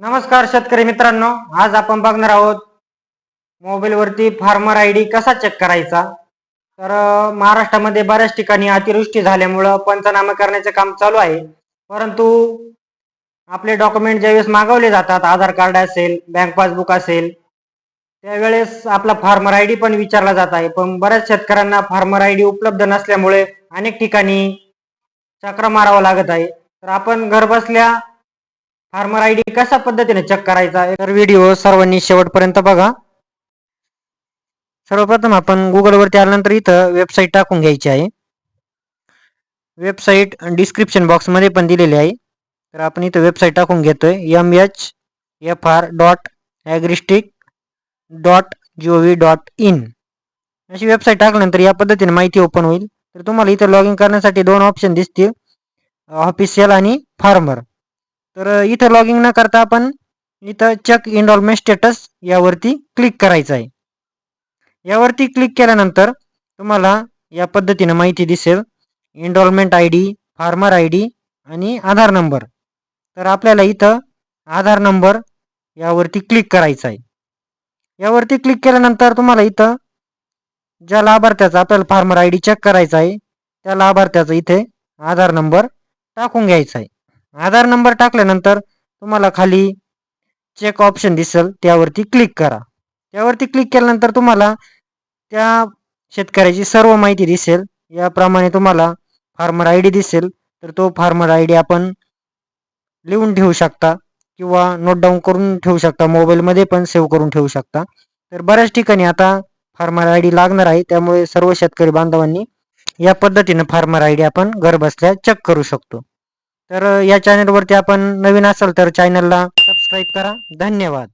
नमस्कार शेतकरी मित्रांनो आज आपण बघणार आहोत मोबाईलवरती फार्मर आय डी कसा चेक करायचा? तर महाराष्ट्रामध्ये बऱ्याच ठिकाणी अतिवृष्टी झाल्यामुळं पंचनामे करण्याचे काम चालू आहे. परंतु आपले डॉक्युमेंट ज्यावेळेस मागवले जातात आधार कार्ड असेल बँक पासबुक असेल त्यावेळेस आपला फार्मर आय डी पण विचारला जात आहे. पण बऱ्याच शेतकऱ्यांना फार्मर आय डी उपलब्ध नसल्यामुळे अनेक ठिकाणी चक्र मारावं लागत आहे. तर आपण घरबसल्या फार्मर आय डी कशा पद्धतीने चेक करायचा? तर व्हिडिओ सर्वांनी शेवटपर्यंत बघा. सर्वप्रथम आपण गुगलवरती आल्यानंतर इथं वेबसाईट टाकून घ्यायची आहे. वेबसाईट डिस्क्रिप्शन बॉक्समध्ये पण दिलेली आहे. तर आपण इथं वेबसाईट टाकून घेतोय. M H F R dot agristack dot G O V dot in अशी वेबसाईट टाकल्यानंतर या पद्धतीने माहिती ओपन होईल. तर तुम्हाला इथं लॉग इन करण्यासाठी दोन ऑप्शन दिसतील. ऑफिशियल आणि फार्मर तर इथं लॉग इन न करता आपण इथं चेक इनरोलमेंट स्टेटस यावरती क्लिक करायचं आहे. यावरती क्लिक केल्यानंतर तुम्हाला या पद्धतीनं माहिती दिसेल. Enrolment I D farmer I D आणि आधार नंबर तर आपल्याला इथं आधार नंबर यावरती क्लिक करायचा आहे. यावरती क्लिक केल्यानंतर तुम्हाला इथं ज्या लाभार्थ्याचा आपल्याला फार्मर आय डी चेक करायचा आहे त्या लाभार्थ्याचा इथे आधार नंबर टाकून घ्यायचा आहे. आधार नंबर टाकल्यानंतर तुम्हाला खाली चेक ऑप्शन दिसेल. त्यावरती क्लिक करा. त्यावरती क्लिक केल्यानंतर तुम्हाला त्या शेतकऱ्याची सर्व माहिती दिसेल. याप्रमाणे तुम्हाला फार्मर आय डी दिसेल. तर तो फार्मर आय डी आपण लिहून ठेवू शकता किंवा नोट डाऊन करून ठेवू शकता. मोबाईलमध्ये पण सेव्ह करून ठेवू शकता. तर बऱ्याच ठिकाणी आता फार्मर आय डी लागणार आहे. त्यामुळे सर्व शेतकरी बांधवांनी या पद्धतीनं फार्मर आय डी आपण घरबसल्या चेक करू शकतो. तर या चॅनलवरती आपण नवीन असाल तर चॅनलला सबस्क्राईब करा. धन्यवाद.